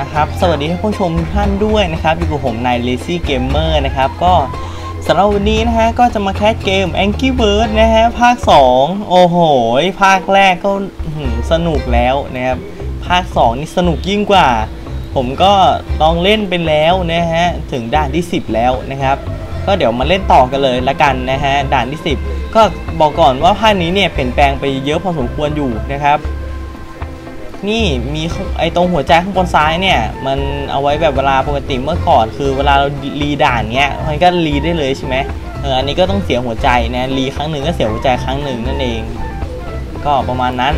นะครับ สวัสดีท่านผู้ชมทุกท่านด้วยนะครับ อยู่กับผมนาย Lazy Gamer นะครับ ก็สำหรับวันนี้นะฮะ ก็จะมาแคสเกม Angry Bird นะฮะ ภาค 2 โอ้โห ภาคแรกก็สนุกแล้วนะครับ ภาค 2 นี่สนุกยิ่งกว่า ผมก็ลองเล่นไปแล้วนะฮะ ถึงด่านที่ 10 แล้วนะครับ ก็เดี๋ยวมาเล่นต่อกันเลยละกันนะฮะ ด่านที่ 10 ก็บอกก่อนว่าภาคนี้เนี่ยเปลี่ยนแปลงไปเยอะพอสมควรอยู่นะครับ นี่มีไอตรงหัวใจข้างบนซ้ายเนี่ย มันเอาไว้แบบเวลาปกติเมื่อก่อน คือเวลาเรารีด่านเนี้ยมันก็รีได้เลยใช่ไหมเอออันนี้ก็ต้องเสียหัวใจนะรีครั้งหนึ่งก็เสียหัวใจครั้งหนึ่งนั่นเอง ก็ประมาณนั้น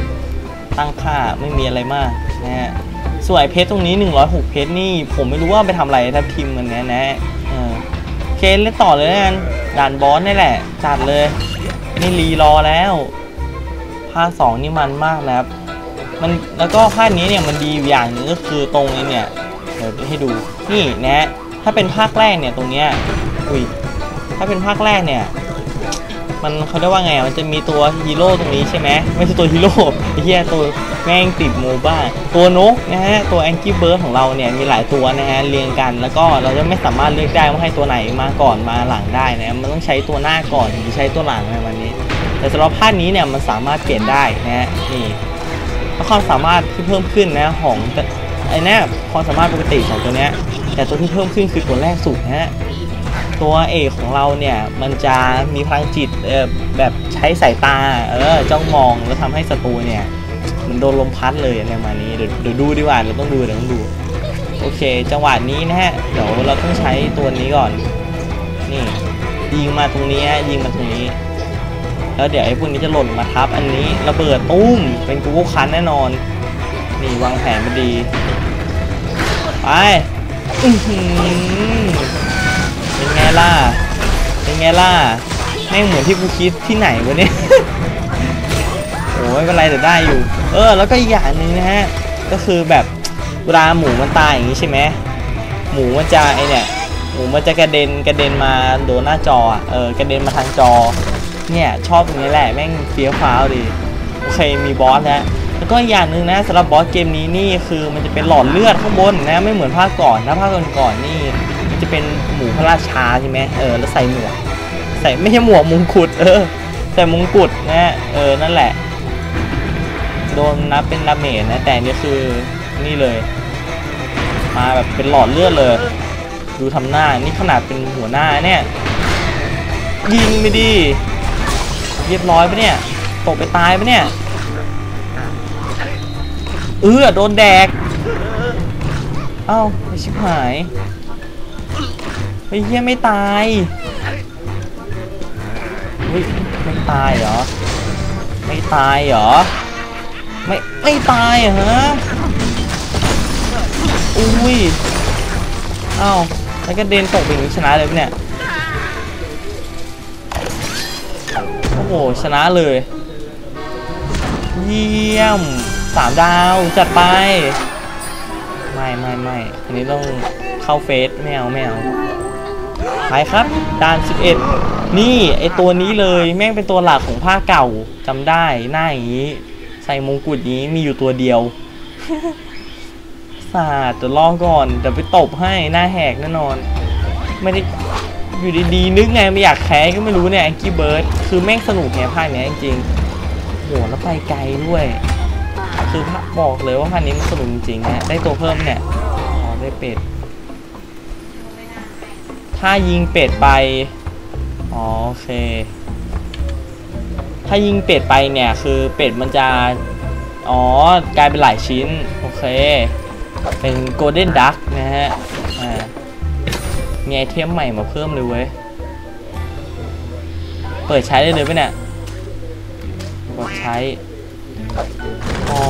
ตั้งค่าไม่มีอะไรมากนะฮะส่วนไอเพชรตรงนี้ 106 เพชรนี่ผมไม่รู้ว่าไปทำอะไรทับทิมมันเนี้ยนะเออโอเคเล่นต่อเลยแล้วกันด่านบอสนี่แหละ จัดเลย นี่รีรอแล้วภาคสองนี่มันมากแล้ว มันแล้วก็ภาคนี้เนี่ยมันดีอย่างหนึงก็คือตรงนี้เนี่ยเดี๋ยวให้ดูนี่นะถ้าเป็นภาคแรกเนี่ยตรงเนี้ยอุ้ยถ้าเป็นภาคแรกเนี่ย มันเขาเรียกว่าไงมันจะมีตัวฮีโร่ตรงนี้ใช่ไหมไม่ใช่ตัวฮีโร่ไอ้เหี้ยตัวแม่งติดโมบ้าตัวนกนะฮะตัวแองกี้เบิร์ดของเราเนี่ยมีหลายตัวนะฮะเรียงกันแล้วก็เราจะไม่สามารถเลือกได้ว่าให้ตัวไหนมาก่อนมาหลังได้นะมันต้องใช้ตัวหน้าก่อนถึงจะใช้ตัวหลังในวันนี้ แต่สำหรับภาคนี้เนี่ยมันสามารถเปลี่ยนได้นะฮะนี่ ความสามารถที่เพิ่มขึ้นนะของไอ้นี่ความสามารถปกติของตัวเนี้ยแต่ตัวที่เพิ่มขึ้นคือตัวแรกสุดนะฮะตัวเอกของเราเนี่ยมันจะมีพลังจิตแบบใช้สายตาเออจ้องมองแล้วทำให้ศัตรูเนี่ยเหมันโดนลมพัดเลยอะไรประมาณนี้เดี๋ยวเดี๋ยวดูดีกว่าเราต้องดูเดี๋ยวต้องดูโอเค จังหวะนี้นะฮะเดี๋ยวเราต้องใช้ตัวนี้ก่อนนี่ยิงมาตรงนี้ยิงมาตรงนี้ แล้วเดี๋ยวไอ้พวกนี้จะหล่นมาทับอันนี้ระเบิดตุ้มเป็นกูโก้คันแน่นอน นี่วางแผนมาดี ไปเป็นไงล่ะ เป็นไงล่ะแม่งเหมือนที่กูคิดที่ไหนวะเนี่ยโอ้ยไม่เป็นไรแต่ได้อยู่ เออ แล้วก็อีกอย่างหนึ่งนะฮะ ก็คือแบบเวลาหมูมันตายอย่างนี้ใช่ไหมหมูมันจะไอเนี่ยหมูมันจะกระเด็นกระเด็นมาโดนหน้าจอเออกระเด็นมาทางจอ เนี่ยชอบตรงนี้แหละแม่งเฟี้ยวฟ้าวดีโอเคมีบอสแล้วแล้วก็อย่างหนึ่งนะสำหรับบอสเกมนี้นี่คือมันจะเป็นหลอดเลือดข้างบนนะไม่เหมือนภาคก่อนนะภาคก่อนๆนี่มันจะเป็นหมูพระราชาใช่ไหมเออแล้วใส่หมวกใส่ไม่ใช่หมวกมงกุฎเออใส่มงกุฎนะเออนั่นแหละ โดนนับเป็นดาเมจนะแต่นี่คือนี่เลย มาแบบเป็นหลอดเลือดเลย ดูทำหน้านี่ขนาดเป็นหัวหน้าเนี่ยยิงไปดิเรียบร้อยปะเนี่ย ตกไปตายปะเนี่ย เออโดนแดก เอ้าไอชิบหายไอ้เหี้ยไม่ตายเฮ้ยไม่ตายเหรอ ไม่ตายเหรอ ไม่ไม่ตายเหรอฮะอุ้ย เอ้าแล้วก็เดินตกไปอย่างนี้ชนะเลยปะเนี่ย โอ้โห ชนะเลย เยี่ยมสามดาวจัดไป ไม่ไม่ไม่อันนี้ต้องเข้าเฟสไม่เอาไม่เอาไปครับด่าน 11 นี่ไอตัวนี้เลยแม่งเป็นตัวหลักของภาคเก่าจำได้หน้าอย่างนี้ ใส่มงกุฎนี้มีอยู่ตัวเดียวสาดจะรอก่อนเดี๋ยวไปตบให้หน้าแหกแน่นอน ไม่ได้ อยู่ดีๆนึกไงไม่อยากแค้ก็ไม่รู้เนี่ยแองกี้เบิร์ดคือแม่งสนุกไงภาคเนี้ยจริงโหแล้วไปไกลด้วย คือบอกเลยว่าภาคนี้มันสนุกจริงๆนะได้ตัวเพิ่มเนี่ยอ๋อได้เป็ด ถ้ายิงเป็ดไปอ๋อโอเค ถ้ายิงเป็ดไปเนี่ยคือเป็ดมันจะอ๋อกลายเป็นหลายชิ้น โอเค เป็นโกลเด้นดักนะฮะอ่า มีไอเทมใหม่มาเพิ่มเลยเว้ย เปิดใช้ได้เลยปะเนี่ยกดใช้ อ๋อ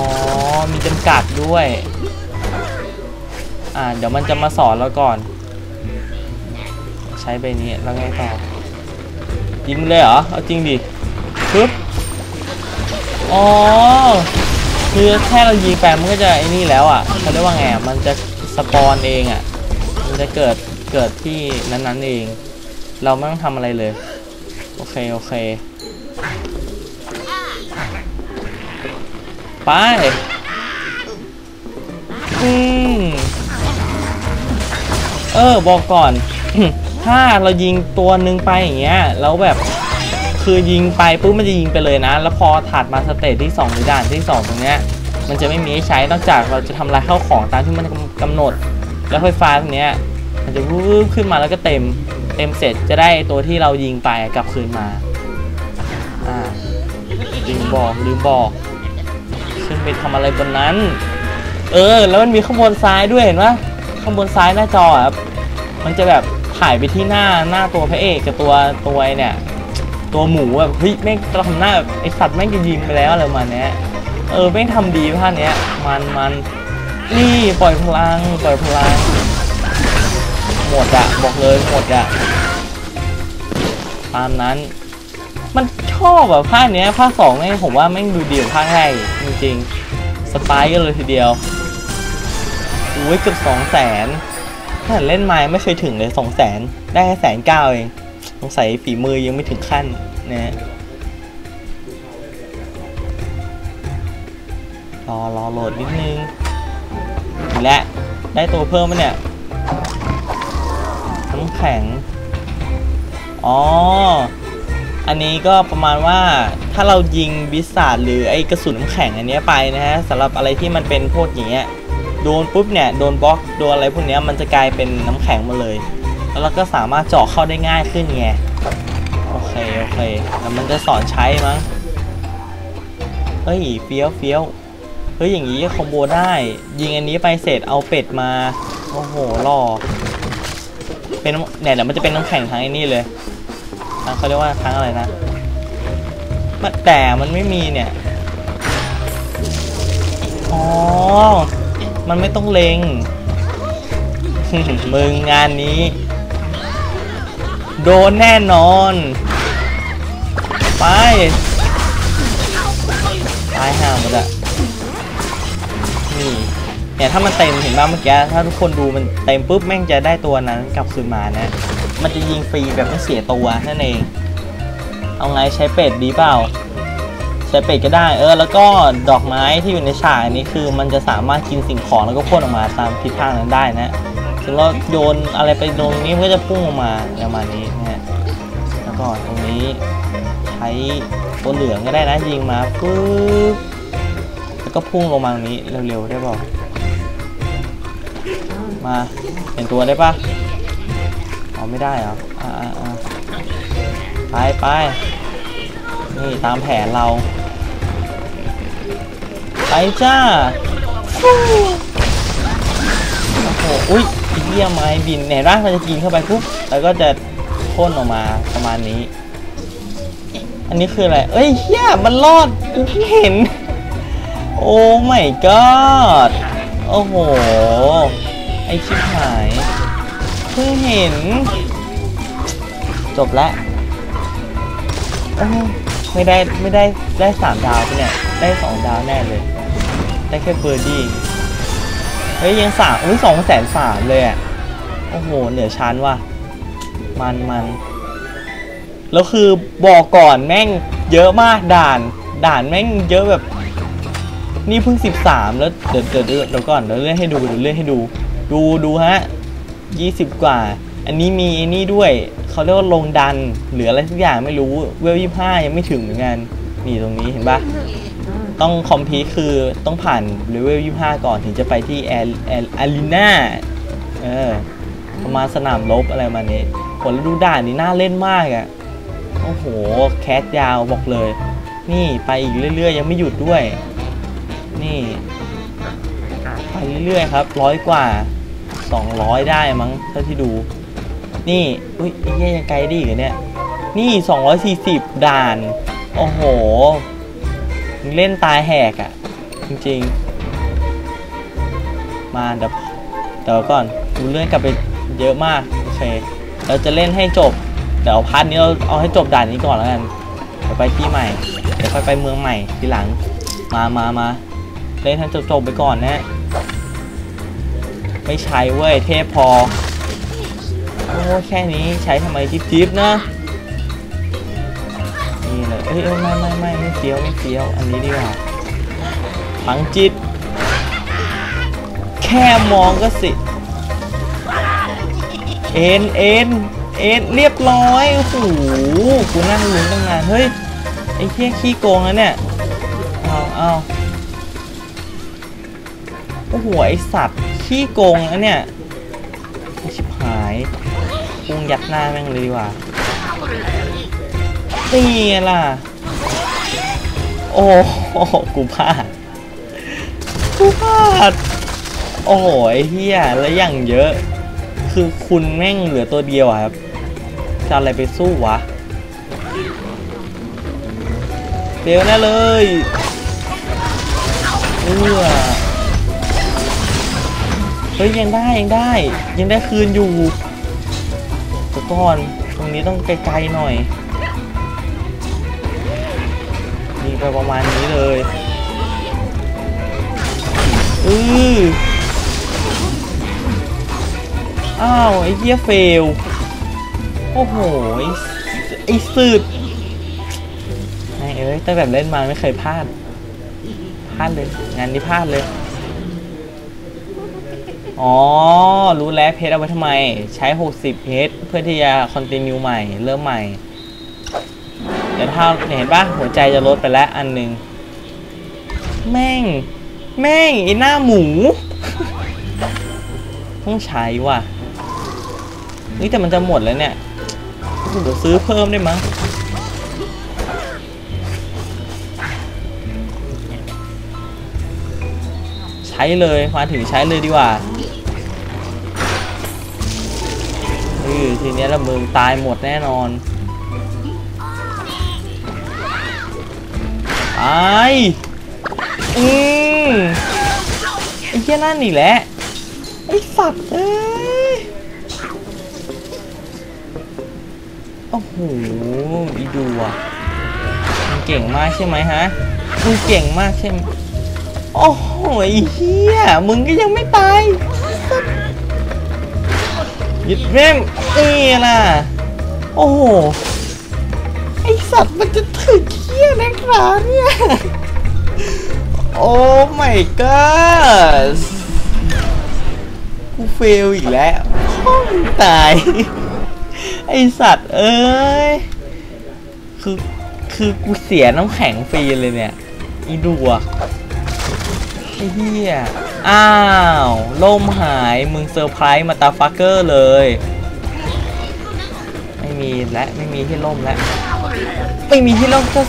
มีจำกัดด้วย อ่า เดี๋ยวมันจะมาสอนเราก่อน ใช้ใบนี้แล้วไงต่อ ยิงเลยเหรอ เอาจริงดิปึ๊บ อ๋อ คือแค่เรายิงไปมันก็จะไอ้นี่แล้วอะเขาเรียกว่าไงอะมันจะสปอนเองอะ มันจะเกิด เกิดที่นั้นๆเอง เราไม่ต้องทำอะไรเลย โอเค โอเค ไป อืมอบอกก่อน ถ้าเรายิงตัวหนึ่งไปอย่างเงี้ย แล้วแบบคือยิงไปปุ๊บมันจะยิงไปเลยนะ แล้วพอถัดมาสเตจที่2หรือด่านที่ 2 ตรงเนี้ย มันจะไม่มีให้ใช้นอกจากเราจะทำลายเข้าของตามที่มันกำหนด แล้วไฟฟ้าตรงเนี้ย มันจะวูบขึ้นมาแล้วก็เต็ม เต็มเสร็จจะได้ตัวที่เรายิงไปกลับคืนมาอ่าลืมบอกลืมบอกขึ้นไปทำอะไรบนนั้น เออ แล้วมันมีข้างบนซ้ายด้วยเห็นปะข้างบนซ้ายหน้าจออะครับมันจะแบบถ่ายไปที่หน้าหน้าตัวพระเอกกับตัวตัวเนี่ยตัวหมูแบบเฮ้ยแม่งเราทำหน้าแบบไอสัตว์แม่งจะยิงไปแล้วอะไรมาเนี้ยเออแม่งทำดีภาคเนี้ยมันมันนี่ปล่อยพลังปล่อยพลัง หมดอะบอกเลยหมดอะตามนั้น มันชอบแบบภาคเนี้ยภาคสองแม่งผมว่าแม่งดูดีกว่าภาคแรกอีกจริงๆสไปค์กันเลยทีเดียวอุ้ยเกือบสองแสนถ้าเล่นไม้ไม่เคยถึงเลยสองแสนได้แค่แสนเก้าเองสงสัยฝีมือยังไม่ถึงขั้นนะรอรอโหลดนิดนึงและได้ตัวเพิ่มมาเนี่ยำแข็ง อ๋อ อันนี้ก็ประมาณว่าถ้าเรายิงบิสซาร์ดหรือไอกระสุนน้ำแข็งอันนี้ไปนะฮะสำหรับอะไรที่มันเป็นพวกอย่างเงี้ยโดนปุ๊บเนี่ยโดนบล็อกโดนอะไรพวกเนี้ยมันจะกลายเป็นน้ำแข็งมาเลย แล้วเราก็สามารถเจาะเข้าได้ง่ายขึ้นไงโอเคโอเคแล้วมันจะสอนใช้มั้งเฮ้ยเฟี้ยวเฟี้ยวเฮ้ยอย่างนี้คอมโบได้ ยิงอันนี้ไปเสร็จเอาเป็ดมาโอ้โหหล่อ เป็นเนี่ยเดี๋ยวมันจะเป็นน้ำแข็งทั้งไอ้นี่เลยอะเขาเรียกว่าทั้งอะไรนะมันแต่มันไม่มีเนี่ยอ๋อมันไม่ต้องเลงมึงงานนี้ โดนแน่นอน ไปตายห่าหมดอะ เนี่ยถ้ามันเต็มเห็นป่ะเมื่อกี้ถ้าทุกคนดูมันเต็มปุ๊บแม่งจะได้ตัวนั้นกลับคืนมานะ มันจะยิงฟรีแบบไม่เสียตัวนั่นเอง เอาไงใช้เป็ดดีเปล่า ใช้เป็ดก็ได้ เออแล้วก็ดอกไม้ที่อยู่ในฉากนี้คือ มันจะสามารถกินสิ่งของแล้วก็พ่นออกมาตามทิศทางนั้นได้นะถึงเราโยนอะไรไปตรงนี้มันก็จะพุ่งออกมาประมาณนี้นะฮะแล้วก็ตรงนี้ใช้ตัวเหลืองก็ได้นะยิงมาปุ๊บแล้วก็พุ่งลงมาตรงนี้เร็วๆได้เปล่า มาเห็นตัวได้ปะเอาไม่ได้เหรออ่าอ่าไปไปนี่ตามแผนเรา ไปจ้าโอ้โหอุ้ยเยี่ยไม้บินเห็นปะมันจะกินเข้าไปปุ๊บแล้วก็จะพ่นออกมาประมาณนี้ อันนี้คืออะไร เอ้ยเฮียมันรอดกูเพิ่งเห็น โอ้ไม่กอดโอ้โห อชิบหายเพิ่งเห็น จบแล้วไม่ได้ไม่ได้ได้สามดาวไปเนี่ยได้สองดาวแน่เลย ได้แค่เบอร์ดี้เฮ้ยยังสามอุ้ยสองแสนสามเลยอะโอ้โหเหนือชั้นว่ะมันมันแล้วคือบอกก่อนแม่งเยอะมากด่านด่านแม่งเยอะแบบ นี่เพิ่ง 13 แล้วเดี๋ยวเดี๋ยวเดี๋ยวก่อนเดี๋ยวเลื่อนให้ดูเดี๋ยวเลื่อนให้ดู ดูดูฮะ20กว่า อันนี้มีไอ้นี่ด้วยเขาเรียกว่าลงดันหรืออะไรสักอย่างไม่รู้เวล25ยังไม่ถึงเหมือนกันนี่ตรงนี้เห็นปะต้องคอมพีคือต้องผ่านเลเวล25ก่อนถึงจะไปที่แอร์แอร์อารีนาเออประมาณสนามรบอะไรประมาณนี้ผลแล้วดูด่านนี้น่าเล่นมากอะ่ะโอ้โห แคสยาวบอกเลย นี่ไปอีกเรื่อยๆ ยังไม่หยุดด้วย นี่ ไปเรื่อยๆครับ ร้อยกว่า 200 ได้มั้งเท่าที่ดู นี่อุ้ยไอ้เหี้ยยังไกลดีกันเนี่ย นี่ 240 ด่าน โอ้โหเล่นตายแหกอะ่ะ จริงๆ มาเดี๋ยวเดี๋ยวก่อนดูเลื่อนกลับไปเยอะมากโอเคเราจะเล่นให้จบ เดี๋ยวพาร์ทนี้เราเอาให้จบด่านนี้ก่อนแล้วกันเดี๋ยวไปที่ใหม่ เดี๋ยวค่อยไปเมืองใหม่ทีหลัง มามามาเล่นให้จบๆไปก่อนนะ ไม่ใช้เว้ยเทพพอ โอ้แค่นี้ใช้ทำไมจิ๊บๆนะ นี่เลยเอ้ยไม่ไม่ไม่ไม่เฟี้ยวไม่เฟี้ยวอันนี้ดีกว่าฝังจิต แค่มองก็สิ เอ็นเอ็นเอ็นเรียบร้อย โอ้โหกูนั่งลุ้นตั้งนาน เฮ้ย ไอ้เหี้ยขี้โกงนะเนี่ย เอาเอาโอ้โห ไอสัตว์ ขี้โกงนะเนี่ยไอ้ชิบหายปุงยัดหน้าแม่งเลยดีกว่านี่ล่ะ โอ้โหกูพลาด กูพลาด โอ้โหไอ้เฮียแล้วอย่างเยอะ คือคุณแม่งเหลือตัวเดียวครับ จะอะไรไปสู้วะเดี๋ยวแน่เลยเออ เฮ้ยยังได้ยังได้ ยังได้คืนอยู่แต่ก่อนตรงนี้ต้องไกลๆหน่อยยิงไปประมาณนี้เลยอืออ้าวไอ้เหี้ยเฟลโอ้โหไอ้สืดไอ้เอ้ยแต่แบบเล่นมาไม่เคยพลาดพลาดเลยงานนี้พลาดเลย อ๋อ รู้แล้วเพชรเอาไว้ทำไม ใช้ 60 เพชรเพื่อที่จะคอนติเนียใหม่ เริ่มใหม่ เดี๋ยวถ้าเห็นปะหัวใจจะลดไปแล้วอันหนึ่งแม่ง แม่งไอหน้าหมู ต้องใช้ว่ะ นี่แต่มันจะหมดแล้วเนี่ยเดี๋ยวซื้อเพิ่มได้มั้งใช้เลยมาถึงใช้เลยดีกว่า ออทีเนี้ยละมึงตายหมดแน่นอนตายอืมไอ้เหี้ยนั่นอีกแล้วไอ้สัตว์เอ้ยโอ้โหอีดูอะมึงเก่งมากใช่ไหมฮะมึงเก่งมากใช่ไหมโอ้โหเฮียมึงก็ยังไม่ตาย ยุดแม่งนี่ล่ะ โอ้โห ไอสัตว์มันจะถึงเฮียนักหนาเนี่ย โอ้ my god กูเฟลอีกแล้วห้องตาย ไอสัตว์เอ้ย คือ คือกูเสียน้ำแข็งฟรีเลยเนี่ย อีดัว อ้เหี้ย อ้าว ล่มหายมึงเซอร์ไพรส์มาตาฟักเกอร์เลย ไม่มีและไม่มีที่ล่มแล้ว ไม่มีที่ล่มก็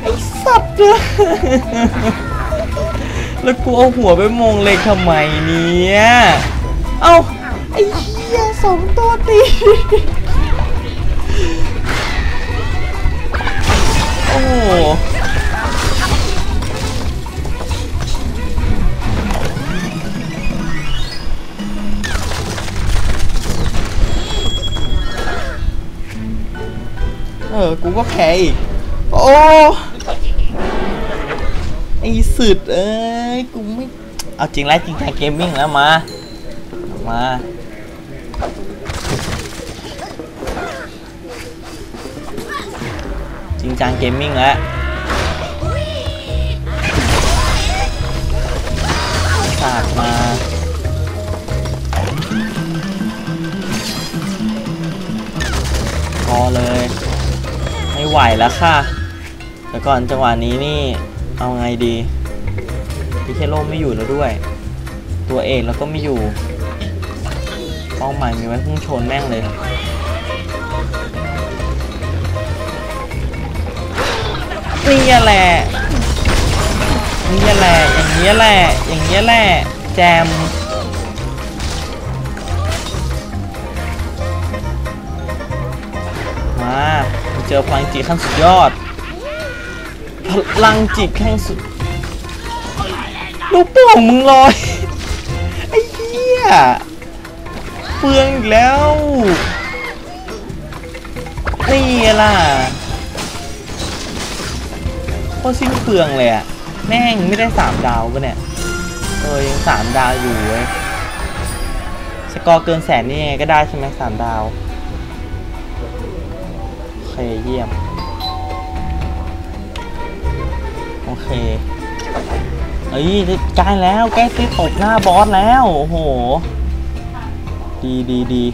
ไอสัตว์เลยแล้วกูเอาหัวไปมงเล็กทำไมเนี่ย เอ้า ไอ้เหี้ยสองตัวตีโอ้ เออ กูก็แพ้อีก โอ้ไอสุดเอ้ย กูไม่ เอาจริงแล้วจริงจังเกมมิ่งแล้วมา มา จริงจังเกมมิ่งแล้วสาดมาพอเลย ไหวแล้วค่ะแต่ก่อนจังหวะนี้นี่เอาไงดีพิเคโลไม่อยู่แล้วด้วย ตัวเองแล้วก็ไม่อยู่เป้าหมายมีไว้พุ่งชนแม่งเลยนี่แหละนี่แหละอย่างนี้ยแหละอย่างนี้ยแหละแจมมา จอพลังจิตขั้นสุดยอด พลังจิตขั้นสุด ลูกโป่งมึงลอย ไอ้เหี้ยเปลืองอีกแล้ว นี่ล่ะโคตรสิ้นเปลืองเลยอะแม่งไม่ได้สามดาวปะเนี่ย เออยังสามดาวอยู่เว้ย สกอร์เกินแสนนี่ยังไงก็ได้ใช่ไหมสามดาว เคเยี่ยม โอเคเอ้ยใกล้แล้วใกล้ติดตบหน้าบอสแล้ว โอ้โห ดีดีดี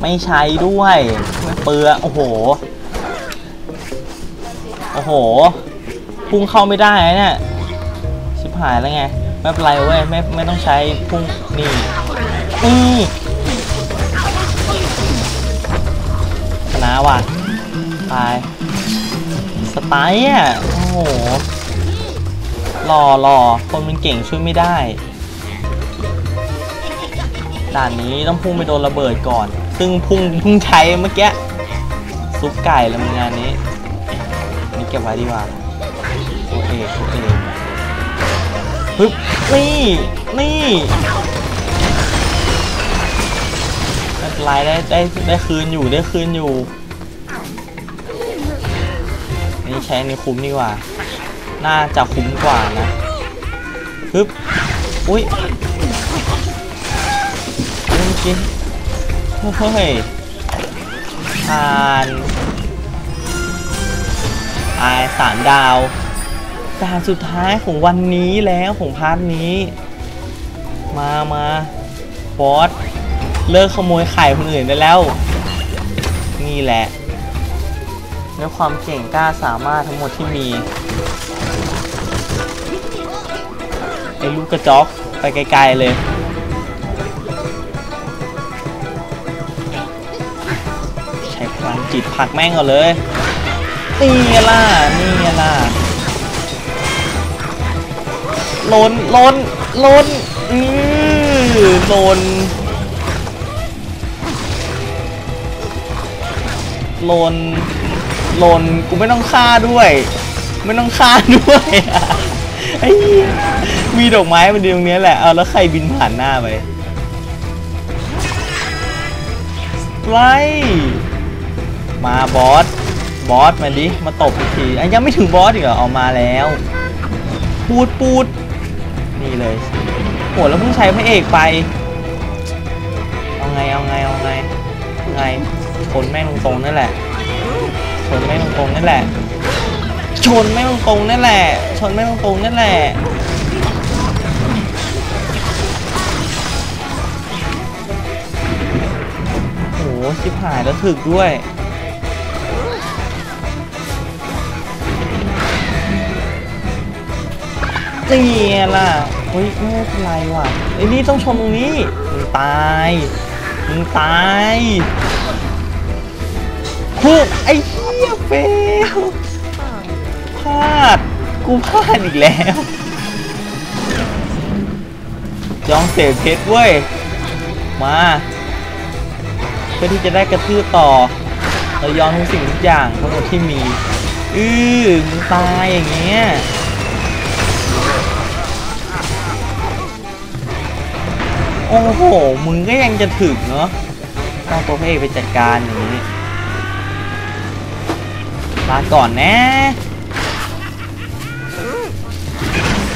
ไม่ใช้ด้วยไม่เปลือโอ้โห โอ้โห พุ่งเข้าไม่ได้เนี่ยชิบหายแล้วไง ไม่เป็นไรเว้ย ไม่ไม่ต้องใช้พุ่งนี่นี่ ว่ะ ตาย สไตล์อะ โอ้โหหล่อหล่อคนมันเก่งช่วยไม่ได้ ด่านนี้ต้องพุ่งไปโดนระเบิดก่อน ซึ่งพุ่งพุ่งใช้เมื่อกี้ ซุปไก่แล้วมันงานนี้ นี่เก็บไว้ดีกว่าโอเคโอเคปึ๊บนี่ นี่ไม่เป็นไรได้ได้ได้คืนอยู่ได้คืนอยู่ นี่ใช้ในคุ้มดีกว่า น่าจะคุ้มกว่านะปึ๊บอุ้ยเมื่อกี้เฮ้ยผ่านอายสามดาวด่านสุดท้ายของวันนี้แล้วของพาร์ทนี้ มามาบอสเลิกขโมยไข่คนอื่นได้แล้ว นี่แหละ ด้วยความเก่งกล้าสามารถทั้งหมดที่มีไอ้ลูกกระจอกไปไกลๆเลยใช้พลังจิตผักแม่งก่อนเลยนี่ล่ะนี่ล่ะล้นล้นล้นอือล้นล้น ล้นกูไม่ต้องฆ่าด้วย ไม่ต้องฆ่าด้วยไอ้มีดอกไม้มันดีตรงนี้แหละเอาแล้วใครบินผ่านหน้าไปไล่มาบอสบอสมาดิมาตบอีกทีอะยังไม่ถึงบอสอีกเหรอเอามาแล้วปูดปูดนี่เลยโหแล้วเพิ่งใช้พระเอกไปเอาไงเอาไงเอาไงไงชนแม่งตรงๆนั่นแหละ ชนแม่งตรงๆนั่นแหละ ชนแม่งตรงๆนั่นแหละ ชนแม่งตรงๆนั่นแหละโหชิบหายแล้วถึกด้วยนี่ไงล่ะเฮ้ยไม่เป็นไรว่ะไอ้นี่ต้องชมตรงนี้มึงตายมึงตายคุกไอ้เหี้ยเฟลพลาด กูพลาดอีกแล้วยองเสียเพชรเว้ย มา เพื่อที่จะได้กระทืบต่อ เรายอมทุกสิ่งทุกอย่างทั้งหมดที่มี อื้อมึงตายอย่างเงี้ยโอ้โห มึงก็ยังจะถึงเนาะต้องตัวพระเอกไปจัดการอย่างนี้ ลาก่อนนะ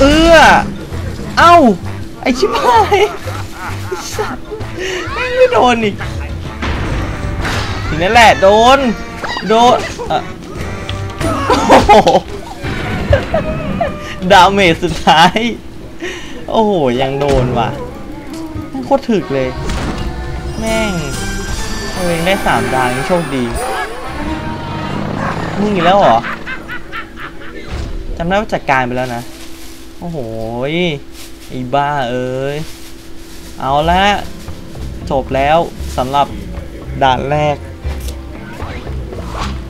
เอื้อเอ้า ไอชิบหายไอ้สัตว์แม่งไม่โดนอีกทีนั้นแหละโดน โดนอ่อโอ้โหดาเมจสุดท้าย โอ้โห ยังโดนว่ะโคตรถึกเลย แม่งเองได้สามดาวนี่โชคดี มึงอีกแล้วเหรอจำได้ว่าจัดการไปแล้วนะ โอ้โหไอ้บ้าเอ้ย เอาละจบแล้วสำหรับด่านแรก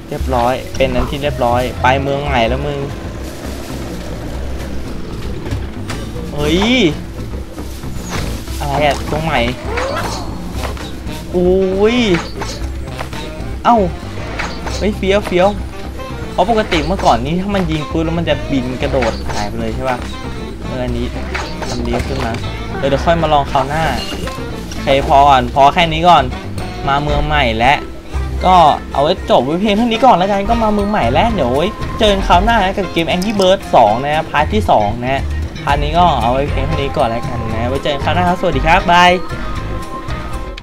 เรียบร้อย เป็นอันที่เรียบร้อย ไปเมืองใหม่แล้วมึงเฮ้ย อะไรอะตรงใหม่อุ้ย เอ้า เฮ้ยเฟี้ยวเฟี้ยว เพราะปกติเมื่อก่อนนี้ถ้ามันยิงปุ๊บแล้วมันจะบินกระโดดหายไปเลยใช่ป่ะเมื่ออันนี้ทำดีขึ้นมาเดี๋ยวค่อยมาลองคราวหน้าโอเคพอก่อนพอแค่นี้ก่อนมาเมืองใหม่แล้วก็เอาไว้จบไว้เพียงเท่านี้ก่อนแล้วกันก็มาเมืองใหม่แล้วเดี๋ยวไว้เจอกันคราวหน้านะกับเกม Angry Bird 2นะพาร์ทที่ 2 นะพาร์ทนี้ก็เอาไว้เพียงเท่านี้ก่อนแล้วกันนะไว้เจอกันคราวหน้าครับสวัสดีครับบาย